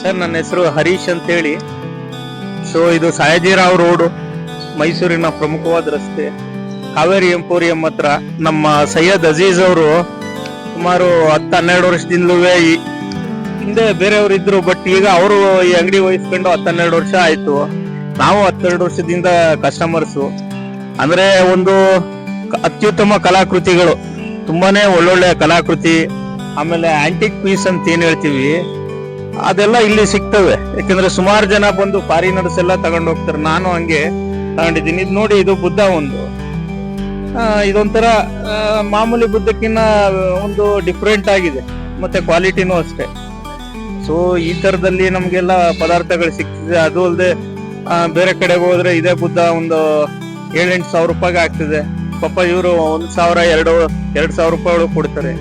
Sir, ನನ್ನ ಹೆಸರು ಹರೀಶ್ ಅಂತ ಹೇಳಿ ಸೊ ಇದು ಸಾಯಜಿರಾವ್ ರೋಡು, ಮೈಸೂರಿನ ಪ್ರಮುಖವಾದ ರಸ್ತೆ. ಕಾವೇರಿ ಎಂಪೋರಿಯಂ ಹತ್ರ ನಮ್ಮ ಸೈಯದ್ ಅಜೀಜ್ ಅವರು ಸುಮಾರು ಹತ್ತು, ಹನ್ನೆರಡು ವರ್ಷದಿಂದಲೂ ಹಿಂದೆ ಬೇರೆಯವರು ಇದ್ರು ಬಟ್ ಈಗ ಅವರು ಈ ಅಂಗಡಿ ವಹಿಸ್ಕೊಂಡು ಹತ್ತು, ಹನ್ನೆರಡು ವರ್ಷ ಆಯ್ತು. ನಾವು ಹತ್ತೆರಡು ವರ್ಷದಿಂದ ಕಸ್ಟಮರ್ಸು ಅಂದ್ರೆ ಒಂದು ಅತ್ಯುತ್ತಮ ಕಲಾಕೃತಿಗಳು. ತುಂಬಾನೇ ಒಳ್ಳೊಳ್ಳೆ ಕಲಾಕೃತಿ, ಆಮೇಲೆ ಆಂಟಿಕ್ ಪೀಸ್ ಅಂತ ಏನ್ ಹೇಳ್ತೀವಿ ಅದೆಲ್ಲ ಇಲ್ಲಿ ಸಿಗ್ತವೆ. ಯಾಕಂದ್ರೆ ಸುಮಾರು ಜನ ಬಂದು ಫಾರಿನರ್ಸ್ ಎಲ್ಲ ತಗೊಂಡು ಹೋಗ್ತಾರೆ. ನಾನು ಹಂಗೆ ತಗೊಂಡಿದ್ದೀನಿ. ಇದು ನೋಡಿ ಇದು ಬುದ್ಧ ಒಂದು. ಇದೊಂಥರ ಮಾಮೂಲಿ ಬುದ್ಧಕ್ಕಿನ್ನ ಒಂದು ಡಿಫ್ರೆಂಟ್ ಆಗಿದೆ. ಮತ್ತೆ ಕ್ವಾಲಿಟಿನೂ ಅಷ್ಟೇ. ಸೊ ಈ ತರದಲ್ಲಿ ನಮ್ಗೆಲ್ಲ ಪದಾರ್ಥಗಳು ಸಿಗ್ತಿದೆ. ಅದು ಅಲ್ಲದೆ ಬೇರೆ ಕಡೆಗೆ ಹೋದ್ರೆ ಇದೇ ಬುದ್ಧ ಒಂದು ಏಳೆಂಟು ಸಾವಿರ ರೂಪಾಯಿಗೆ ಆಗ್ತದೆ. ಪಾಪ ಇವರು ಒಂದ್ ಸಾವಿರ, ಎರಡು ಎರಡು ಸಾವಿರ ರೂಪಾಯಿಗಳು ಕೊಡ್ತಾರೆ.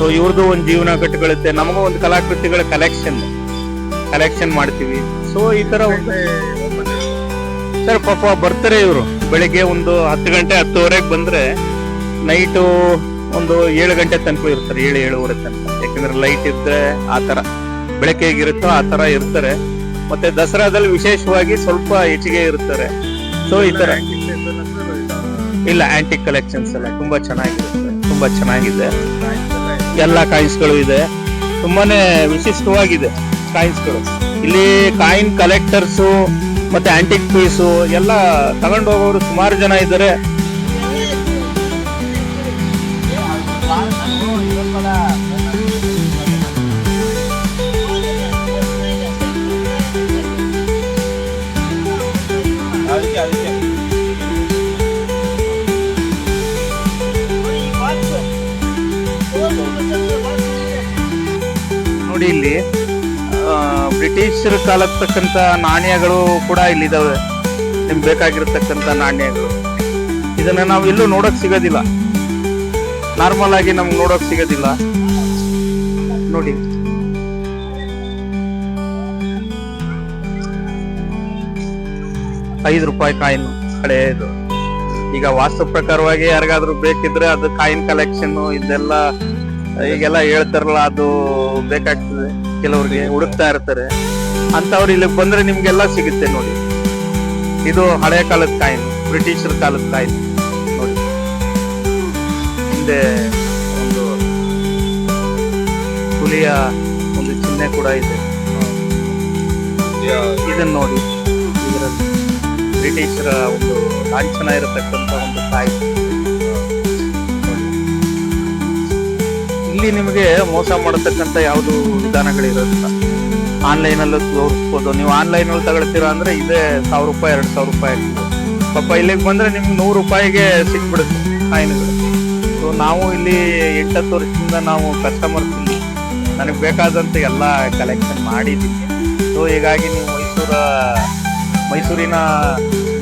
ಸೊ ಇವ್ರದ್ದು ಒಂದು ಜೀವನ ಕಟ್ಟಿಕೊಳ್ಳುತ್ತೆ ನಮಗೂ ಒಂದು ಕಲಾಕೃತಿಗಳ ಕಲೆಕ್ಷನ್ ಕಲೆಕ್ಷನ್ ಮಾಡ್ತೀವಿ. ಸೊ ಈ ತರ ಸರ್ ಪಾಪ ಬರ್ತಾರೆ ಇವರು. ಬೆಳಿಗ್ಗೆ ಒಂದು ಹತ್ತು ಗಂಟೆ ಹತ್ತುವರೆಗೆ ಬಂದ್ರೆ ನೈಟು ಒಂದು ಏಳು ಗಂಟೆ ತನಕ ಇರ್ತಾರೆ. ಏಳು ಏಳುವರೆ ತನಕ. ಯಾಕಂದ್ರೆ ಲೈಟ್ ಇದ್ರೆ ಆ ತರ ಬೆಳಗ್ಗೆ ಹೇಗಿರುತ್ತೋ ಆ ತರ ಇರ್ತಾರೆ. ಮತ್ತೆ ದಸರಾದಲ್ಲಿ ವಿಶೇಷವಾಗಿ ಸ್ವಲ್ಪ ಹೆಚ್ಚಿಗೆ ಇರ್ತಾರೆ. ಸೊ ಈ ತರ ಇಲ್ಲ ಆಂಟಿಕ್ ಕಲೆಕ್ಷನ್ಸ್ ಎಲ್ಲ ತುಂಬಾ ಚೆನ್ನಾಗಿರುತ್ತೆ. ತುಂಬಾ ಚೆನ್ನಾಗಿದೆ. ಎಲ್ಲ ಕಾಯಿನ್ಸ್ಗಳು ಇದೆ. ತುಂಬಾನೇ ವಿಶಿಷ್ಟವಾಗಿದೆ ಕಾಯಿನ್ಸ್ಗಳು. ಇಲ್ಲಿ ಕಾಯಿನ್ ಕಲೆಕ್ಟರ್ಸು ಮತ್ತೆ ಆಂಟಿಕ್ ಪೀಸು ಎಲ್ಲ ತಗೊಂಡು ಹೋಗೋರು ಸುಮಾರು ಜನ ಇದ್ದಾರೆ. ನೋಡಿ ಇಲ್ಲಿ ಬ್ರಿಟಿಷರ ಕಾಲದ ತಕ್ಕಂತ ನಾಣ್ಯಗಳು ಕೂಡ ಇಲ್ಲಿದಾವೆ. ನಿಮ್ಗೆ ಬೇಕಾಗಿರ್ತಕ್ಕಂತ ನಾಣ್ಯಗಳು. ಇದನ್ನ ನಾವು ಎಲ್ಲೂ ನೋಡಕ್ ಸಿಗೋದಿಲ್ಲ. ನಾರ್ಮಲ್ ಆಗಿ ನಮ್ಗೆ ನೋಡಕ್ ಸಿಗೋದಿಲ್ಲ. ನೋಡಿ. ಐದು ರೂಪಾಯಿ ಕಾಯಿನ್ ಹಳೆಯದು ಈಗ ವಾಸ್ತು ಪ್ರಕಾರವಾಗಿ ಯಾರಿಗಾದ್ರೂ ಬೇಕಿದ್ರೆ ಅದು ಕಾಯಿನ್ ಕಲೆಕ್ಷನ್ ಇದೆಲ್ಲ ಈಗೆಲ್ಲ ಹೇಳ್ತಾರಲ್ಲ ಅದು ಬೇಕಾಗ್ತದೆ. ಕೆಲವ್ರಿಗೆ ಹುಡುಕ್ತಾ ಇರ್ತಾರೆ. ಅಂತವ್ರು ಇಲ್ಲಿ ಬಂದ್ರೆ ನಿಮ್ಗೆಲ್ಲ ಸಿಗುತ್ತೆ ನೋಡಿ. ಇದು ಹಳೆ ಕಾಲದ ಕಾಯಿನ್ ಬ್ರಿಟಿಷರ ಕಾಲದ ಕಾಯಿನ್. ನೋಡಿ. ಹಿಂದೆ ಒಂದು ಹುಲಿಯ ಒಂದು ಚಿಹ್ನೆ ಕೂಡ ಇದೆ. ಇದನ್ನ ನೋಡಿ. ಇದರಲ್ಲಿ ಬ್ರಿಟಿಷರ ಒಂದು ಲಾಂಛನ ಇರತಕ್ಕಂತ ಒಂದು ಕಾಯಿನ್. ಇಲ್ಲಿ ನಿಮಗೆ ಮೋಸ ಮಾಡತಕ್ಕಂತ ಯಾವುದು ವಿಧಾನಗಳಿರೋದಿಲ್ಲ ಆನ್ಲೈನ್ ಅಲ್ಲೂ ತೋರಿಸ್ಬೋದು. ನೀವು ಆನ್ಲೈನ್ ಅಲ್ಲಿ ತಗೊಳ್ತೀರಾ ಅಂದ್ರೆ ಇದೇ ಸಾವಿರ ರೂಪಾಯಿ, ಎರಡು ಸಾವಿರ ರೂಪಾಯಿ ಆಗ್ತದೆ. ಪಾಪ ಇಲ್ಲಿಗೆ ಬಂದ್ರೆ ನಿಮ್ಗೆ ನೂರು ರೂಪಾಯಿಗೆ ಸಿಕ್ಬಿಡುತ್ತೆ ಕಾಯಿನ್ಗಳು ಸೊ ನಾವು ಇಲ್ಲಿ ಎಂಟತ್ತು ವರ್ಷದಿಂದ ನಾವು ಕಸ್ಟಮರ್ಸ್ ಇಲ್ಲಿ. ನನಗೆ ಬೇಕಾದಂತ ಎಲ್ಲ ಕಲೆಕ್ಷನ್ ಮಾಡಿದ್ದೀನಿ ಸೊ ಹೀಗಾಗಿ ನೀವು ಮೈಸೂರ, ಮೈಸೂರಿನ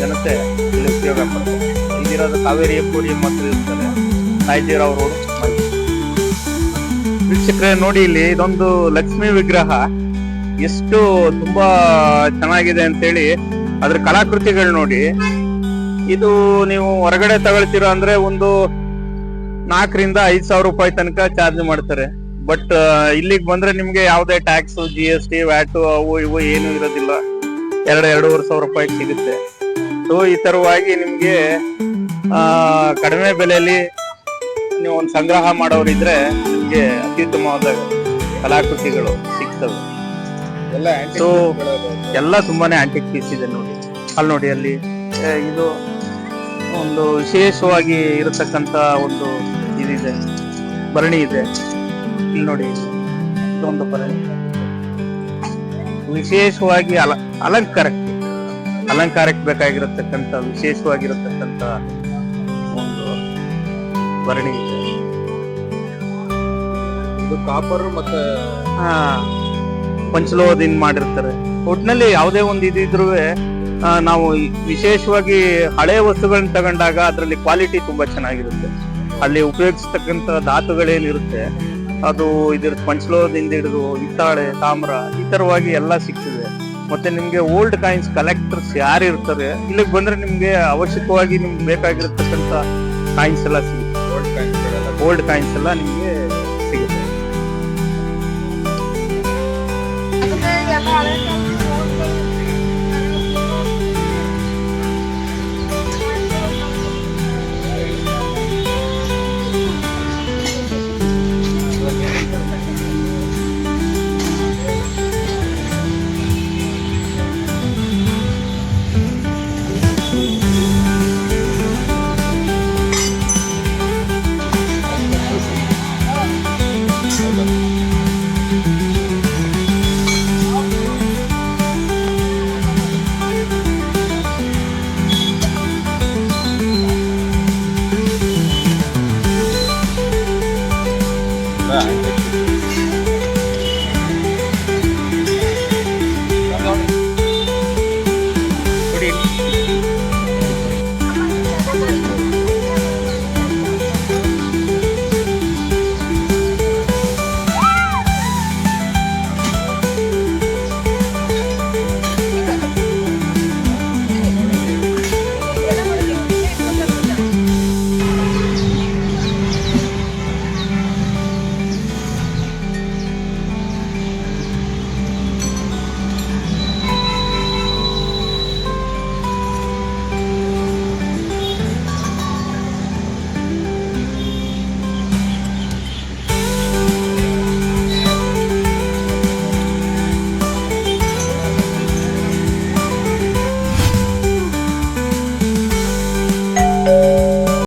ಜನತೆ ಇಲ್ಲಿ ಉಪಯೋಗ ಪಡ್ತಾರೆ. ಇಲ್ಲಿರೋದು ಕಾವೇರಿ ಪೂರಿ ಮತ್ತು ಇರ್ತಾರೆ. ರೋಡ್. ಮೈಸೂರು ವೀಕ್ಷಕರೇ, ನೋಡಿ ಇಲ್ಲಿ ಇದೊಂದು ಲಕ್ಷ್ಮಿ ವಿಗ್ರಹ. ಎಷ್ಟು ತುಂಬಾ ಚೆನ್ನಾಗಿದೆ ಅಂತೇಳಿ ಅದ್ರ ಕಲಾಕೃತಿಗಳು ನೋಡಿ. ಇದು ನೀವು ಹೊರಗಡೆ ತಗೊಳ್ತೀರಾ ಅಂದ್ರೆ ಒಂದು ನಾಲ್ಕರಿಂದ ಐದ್ ಸಾವಿರ ರೂಪಾಯಿ ತನಕ ಚಾರ್ಜ್ ಮಾಡ್ತಾರೆ. ಬಟ್ ಇಲ್ಲಿಗೆ ಬಂದ್ರೆ ನಿಮ್ಗೆ ಯಾವುದೇ tax G S T VAT, ಅವು ಇವು ಏನು ಇರೋದಿಲ್ಲ. ಎರಡು, ಎರಡೂವರೆ ಸಾವಿರ ರೂಪಾಯಿ ಸಿಗುತ್ತೆ. ಸೊ ಈ ತರವಾಗಿ ನಿಮ್ಗೆ ಕಡಿಮೆ ಬೆಲೆಯಲ್ಲಿ ನೀವು ಒಂದು ಸಂಗ್ರಹ ಮಾಡೋರಿದ್ರೆ ನಿಮ್ಗೆ ಅತ್ಯುತ್ತಮವಾದ ಕಲಾಕೃತಿಗಳು ಸಿಗ್ತವೆ. ಎಲ್ಲ So, ಎಲ್ಲ ತುಂಬಾನೇ ಆಂಟಿಕ್ ಪೀಸ್ ಇದೆ ನೋಡಿ. ಅಲ್ಲಿ ನೋಡಿ ಅಲ್ಲಿ ಇದು ಒಂದು ವಿಶೇಷವಾಗಿ ಇರತಕ್ಕಂತ ಒಂದು ಇದಿದೆ. ಭರಣಿ ಇದೆ. ಇಲ್ಲಿ ನೋಡಿ ಇದೊಂದು ಭರಣಿ. ವಿಶೇಷವಾಗಿ ಅಲ ಅಲಂಕಾರಕ್ಕೆ ಅಲಂಕಾರಕ್ಕೆ ಬೇಕಾಗಿರತಕ್ಕಂಥ ವಿಶೇಷವಾಗಿರತಕ್ಕಂಥ ಒಂದು ಭರಣಿ ಇದೆ. ಇದು ಕಾಪರ್ ಮತ್ತೆ ಹಾ ಪಂಚಲೋಹದಿಂದ ಮಾಡಿರ್ತಾರೆ. ಒಟ್ನಲ್ಲಿ ಯಾವುದೇ ಒಂದು ಇದಿದ್ರು ನಾವು ವಿಶೇಷವಾಗಿ ಹಳೆ ವಸ್ತುಗಳನ್ನ ತಗೊಂಡಾಗ ಅದರಲ್ಲಿ ಕ್ವಾಲಿಟಿ ತುಂಬಾ ಚೆನ್ನಾಗಿರುತ್ತೆ. ಅಲ್ಲಿ ಉಪಯೋಗಿಸ್ತಕ್ಕಂತ ಧಾತುಗಳೇನಿರುತ್ತೆ ಅದು ಇದ್ರ ಪಂಚಲೋಹದಿಂದ ಹಿಡಿದು ಹಿತ್ತಾಳೆ ತಾಮ್ರ ಈ ತರವಾಗಿ ಎಲ್ಲ ಸಿಗ್ತದೆ. ಮತ್ತೆ ನಿಮ್ಗೆ ಓಲ್ಡ್ ಕಾಯಿನ್ಸ್ ಕಲೆಕ್ಟರ್ಸ್ ಯಾರು ಇರ್ತಾರೆ ಇಲ್ಲಿಗೆ ಬಂದ್ರೆ ನಿಮ್ಗೆ ಅವಶ್ಯಕವಾಗಿ ನಿಮ್ಗೆ ಬೇಕಾಗಿರತಕ್ಕಂತ ಕಾಯಿನ್ಸ್ ಎಲ್ಲ ಸಿಗುತ್ತೆ. ಓಲ್ಡ್ ಕಾಯಿನ್ಸ್ ಎಲ್ಲ ನಿಮ್ಗೆ